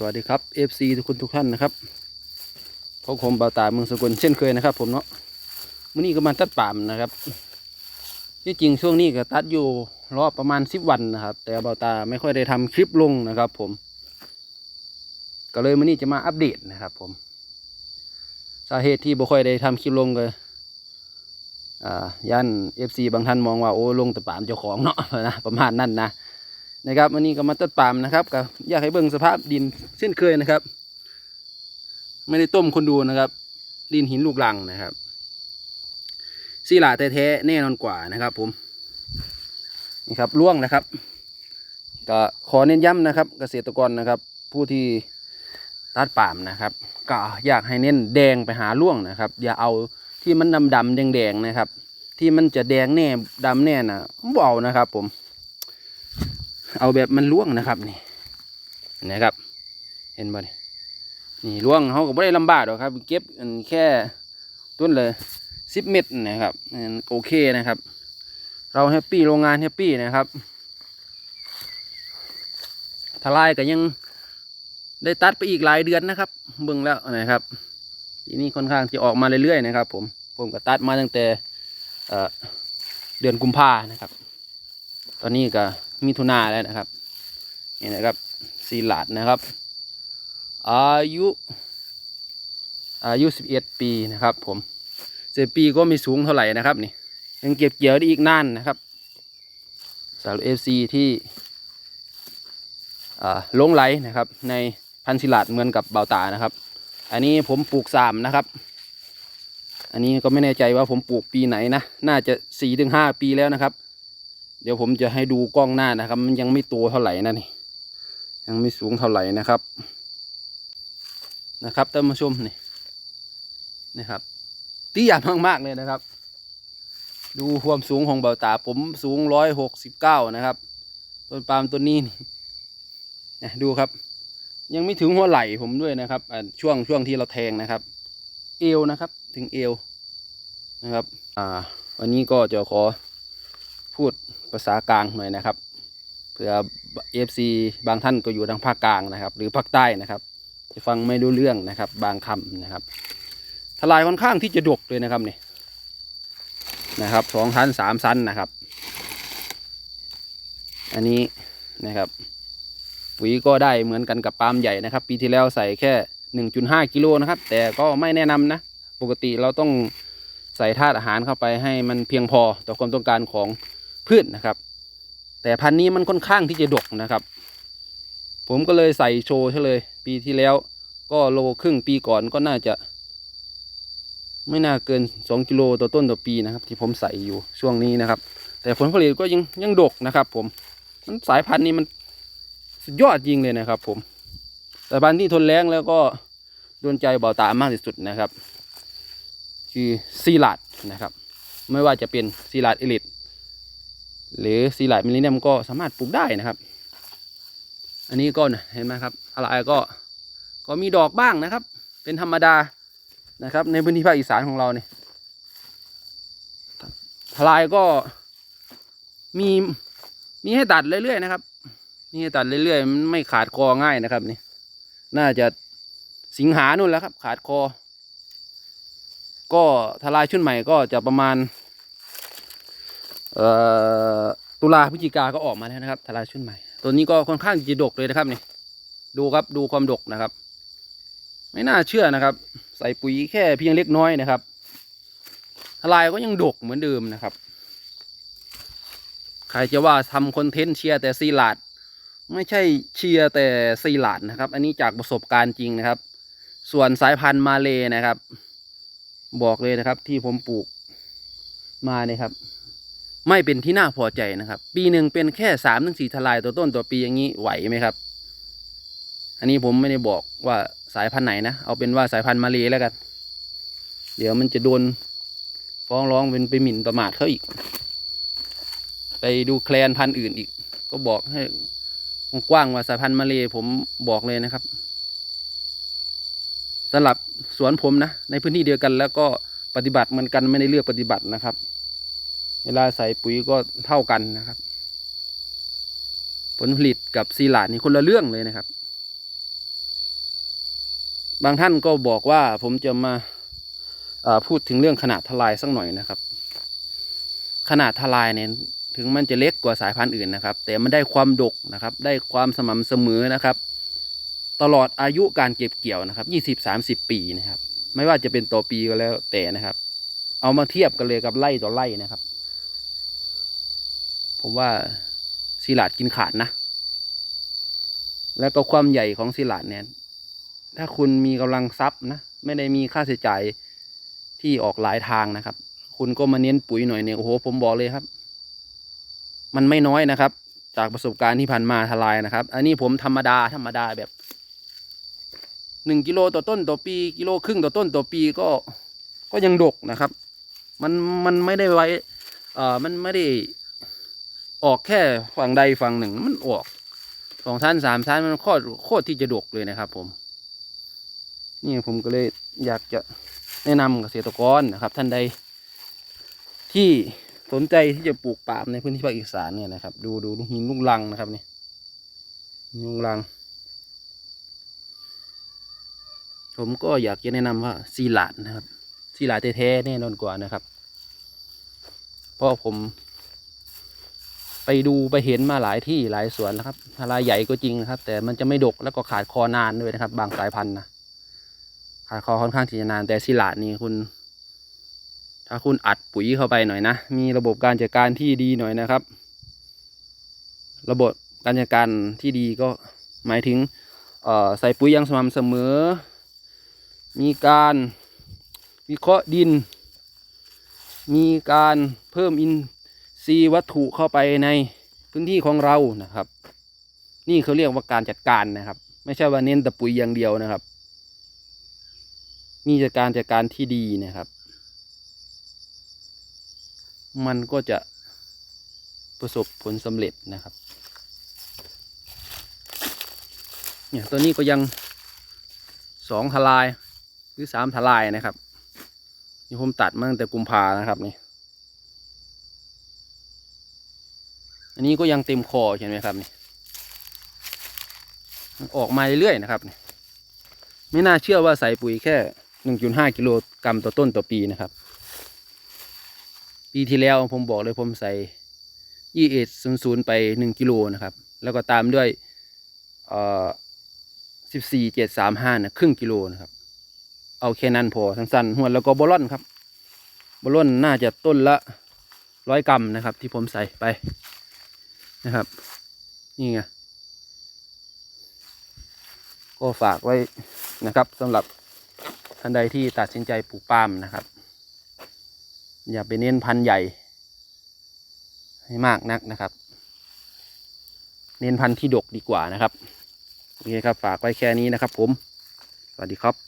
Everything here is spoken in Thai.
สวัสดีครับ FC ทุกคนทุกท่านนะครับพบผมเบาตาเมืองสกลเช่นเคยนะครับ ผมเนาะมื่อนี้ก็มาตัดป่ามนะครับ ที่จริงช่วงนี้ก็ตัดอยู่รอบประมาณสิบวันนะครับ แต่เบาตาไม่ค่อยได้ทำคลิปลงนะครับ ผม ก็เลยมื่อนี้จะมาอัปเดตนะครับ ผม สาเหตุที่บ่ค่อยได้ทำคลิปลงก็อ่าย่าน FC บางท่านมองว่าโอ้ลงแต่ป่ามเจ้าของเนาะนะประมาณนั้นนะ นะครับวันนี้ก็มาตัดปามนะครับก็อยากให้เบิ่งสภาพดินเช่นเคยนะครับ ไม่ได้ต้มคนดูนะครับ ดินหินลูกลังนะครับซีหลาแท้ๆแน่นอนกว่านะครับ ผมนี่ครับล่วงนะครับก็ขอเน้นย้ำนะครับ เกษตรกรนะครับ ผู้ที่ตัดปามนะครับ ก็อยากให้เน้นแดงไปหาล่วงนะครับ อย่าเอาที่มันดำๆแดงๆนะครับ ที่มันจะแดงแน่ดำแน่น่ะบ่เอานะครับ ผม เอาแบบมันล่วงนะครับนี่นะครับ เห็นบ่นี่นี่ล่วงเขาก็ไม่ได้ลำบากหรอกครับ เก็บแค่ต้นเลยสิบเม็ดนะครับโอเคนะครับ เราแฮปปี้โรงงานแฮปปี้นะครับทลายก็ยังได้ตัดไปอีกหลายเดือนนะครับ เบิ่งแล้วนะครับทีนี้ค่อนข้างจะออกมาเรื่อยๆนะครับ ผมผมก็ตัดมาตั้งแต่เเดือนกุมภานะครับ ตอนนี้ก็ มิถุนาแล้วนะครับนี่นะครับซีหลาดนะครับ อายุอายุสิบเอ็ดปีนะครับ ผมเจ็ปีก็ไม่สูงเท่าไหร่นะครับนี่ยังเก็บเกี่ยวได้อีกนานนะครับสาวเอฟซีที่อ่าหลงไหลนะครับ ในพันธุ์ศิลาดเหมือนกับเบาตานะครับ อันนี้ผมปลูกสามนะครับ อันนี้ก็ไม่แน่ใจว่าผมปลูกปีไหนนะ น่าจะสี่ถึงห้าปีแล้วนะครับ เดี๋ยวผมจะให้ดูกล้องหน้านะครับ มันยังไม่โตเท่าไหร่นะนี่ยังไม่สูงเท่าไหร่นะครับนะครับท่านผู้ชมนี่นะครับตี้ยมากๆเลยนะครับ ดูความสูงของเบาตาผมสูงร้อยหกสิบเก้านะครับต้นปาล์มต้นนี้นี่นี่ยดูครับ ยังไม่ถึงหัวไหล่ผมด้วยนะครับช่วงช่วงที่เราแทงนะครับ เอวนะครับ ถึงเอวนะครับ อ่า วันนี้ก็จะขอ พูดภาษากลางหน่อยนะครับเผื่อเอฟซีบางท่านก็อยู่ทางภาคกลางนะครับ หรือภาคใต้นะครับ จะฟังไม่รู้เรื่องนะครับ บางคำนะครับ ทลายค่อนข้างที่จะดกเลยนะครับนี่นะครับสองชั้นสามชั้นนะครับ อันนี้นะครับปุ๋ยก็ได้เหมือนกันกับปาล์มใหญ่นะครับ ปีที่แล้วใส่แค่หนึ่งจุดห้ากิโลนะครับ แต่ก็ไม่แนะนำนะ ปกติเราต้องใส่ธาตุอาหารเข้าไปให้มันเพียงพอต่อความต้องการของ พืชนนะครับ แต่พันธุ์นี้มันค่อนข้างที่จะดกนะครับ ผมก็เลยใส่โชว์เฉลย ปีที่แล้วก็โลครึ่งปีก่อนก็น่าจะ ไม่น่าเกินสองกิโลต่อต้นต่อปีนะครับ ที่ผมใส่อยู่ช่วงนี้นะครับ แต่ผลผลิตก็ยังยังดกนะครับ ผมมันสายพันธุ์นี้มันสุดยอดจริงเลยนะครับ ผมสายพันธุ์ที่ทนแรงแล้วก็โดนใจเบาตามากที่สุดนะครับ คือซีลาดนะครับ ไม่ว่าจะเป็นซีลาดเอลิท หรือซีไลท์มิลลิเนียมก็สามารถปลูกได้นะครับ อันนี้ก็เห็นไหมครับอะไรก็ก็มีดอกบ้างนะครับ เป็นธรรมดานะครับ ในพื้นที่ภาคอีสานของเราเนี่ยทลายก็มีมีให้ตัดเรื่อยๆนะครับมีให้ตัดเรื่อยๆมันไม่ขาดคอง่ายนะครับนี่ น่าจะสิงหานู่นแล้วครับ ขาดคอ ก็ทลายชุดใหม่ก็จะประมาณ ตุลาพฤศจิกาก็ออกมาแล้วนะครับทลายชุดใหม่ ตัวนี้ก็ค่อนข้างจะดกเลยนะครับนี่ดูครับดูความดกนะครับ ไม่น่าเชื่อนะครับ ใส่ปุ๋ยแค่เพียงเล็กน้อยนะครับทลายก็ยังดกเหมือนเดิมนะครับ ใครจะว่าทำคอนเทนต์เชียร์แต่ซีลาดไม่ใช่เชียร์แต่ซีลาดนะครับ อันนี้จากประสบการณ์จริงนะครับ ส่วนสายพันธุ์มาเลยนะครับ บอกเลยนะครับที่ผมปลูกมาเนี่ยครับ ไม่เป็นที่น่าพอใจนะครับ ปีหนึ่งเป็นแค่สามถึงสี่ทลายตัวต้นตัวปีอย่างนี้ไหวไหมครับ อันนี้ผมไม่ได้บอกว่าสายพันธุ์ไหนนะ เอาเป็นว่าสายพันธุ์มาเลยแล้วกัน เดี๋ยวมันจะโดนฟ้องร้องเป็นไปหมิ่นประมาทเขาอีก ไปดูแคลนพันธุ์อื่นอีก ก็บอกให้กว้างว่าสายพันธุ์มาเลยผมบอกเลยนะครับสำหรับสวนผมนะในพื้นที่เดียวกันแล้วก็ปฏิบัติเหมือนกันไม่ได้เลือกปฏิบัตินะครับ เวลาใส่ปุ๋ยก็เท่ากันนะครับ ผลผลิตกับซีหลาดนี่คนละเรื่องเลยนะครับ บางท่านก็บอกว่าผมจะมาเอ่อพูดถึงเรื่องขนาดทลายสักหน่อยนะครับ ขนาดทลายเนี่ยถึงมันจะเล็กกว่าสายพันธุ์อื่นนะครับ แต่มันได้ความดกนะครับ ได้ความสม่ำเสมอนะครับ ตลอดอายุการเก็บเกี่ยวนะครับยี่สิบสามสิบปีนะครับ ไม่ว่าจะเป็นต่อปีก็แล้วแต่นะครับ เอามาเทียบกันเลยกับไร่ต่อไร่นะครับ ผมว่าซีลาดกินขาดนะ แล้วก็ความใหญ่ของซีลาดเนี่ย ถ้าคุณมีกำลังทรัพย์นะ ไม่ได้มีค่าใช้จ่ายที่ออกหลายทางนะครับ คุณก็มาเน้นปุ๋ยหน่อยเนี่ยโอ้โหผมบอกเลยครับ มันไม่น้อยนะครับ จากประสบการณ์ที่ผ่านมาทลายนะครับ อันนี้ผมธรรมดาธรรมดาแบบหนึ่งกิโลต่อต้นต่อปีกิโลครึ่งต่อต้นต่อปีก็ก็ยังดกนะครับ มันมันไม่ได้ไว้เอ่อมันไม่ได้ ออกแค่ฝั่งใดฝั่งหนึ่งมันออกสองชั้นสามชั้นมันโคตรโคตรที่จะดกเลยนะครับผม นี่ผมก็เลยอยากจะแนะนำเกษตรกรนะครับ ท่านใด ที่สนใจที่จะปลูกปาล์มในพื้นที่ภาคอีสานเนี่ยนะครับ ดูดูหินลูกลังนะครับนี่นลูกลัง ผมก็อยากจะแนะนำว่าซีหลาดนะครับซีหลาดแท้ๆแน่นอนกว่านะครับ เพราะผม ไปดูไปเห็นมาหลายที่หลายสวนนะครับทลายใหญ่ก็จริงนะครับ แต่มันจะไม่ดกแล้วก็ขาดคอนานด้วยนะครับ บางสายพันธุ์นะขาดคอค่อนข้างที่จะนานแต่ซิลาดนี่คุณ ถ้าคุณอัดปุ๋ยเข้าไปหน่อยนะ มีระบบการจัดการที่ดีหน่อยนะครับ ระบบการจัดการที่ดีก็หมายถึงใส่ปุ๋ยอย่างสม่ำเสมอ มีการวิเคราะห์ดิน มีการเพิ่มอิน ทรีวัตถุเข้าไปในพื้นที่ของเรานะครับ นี่เขาเรียกว่าการจัดการนะครับ ไม่ใช่ว่าเน้นแต่ปุ๋ยอย่างเดียวนะครับมีจัดการจัดการที่ดีนะครับ มันก็จะประสบผลสำเร็จนะครับ เนี่ยตัวนี้ก็ยังสองทลายหรือสามทลายนะครับนี่ผมตัดมาตั้งแต่กุมภานะครับนี่ อันนี้ก็ยังเต็มคอเห็นไหมครับนี่มันออกมาเรื่อยๆนะครับนี่ไม่น่าเชื่อว่าใส่ปุ๋ยแค่หนึ่งจุดห้ากิโลกรัมต่อต้นต่อปีนะครับ ปีที่แล้วผมบอกเลยผมใส่ยี่เอ็ดศูนย์ศูนย์ไปหนึ่งกิโลนะครับ แล้วก็ตามด้วยเอ่อสิบสี่เจ็ดสามห้านะครึ่งกิโลนะครับ เอาแค่นั้นพอสั้นๆหัวแล้วก็บอลลอนครับบอลลอนน่าจะต้นละร้อยกรัมนะครับ ที่ผมใส่ไป นะครับ นี่ไงก็ฝากไว้นะครับสำหรับท่านใดที่ตัดสินใจปลูกปาล์มนะครับ อย่าไปเน้นพันธุ์ใหญ่ ให้มากนักนะครับ เน้นพันธุ์ที่ดกดีกว่านะครับโอเคครับฝากไว้แค่นี้นะครับผม สวัสดีครับ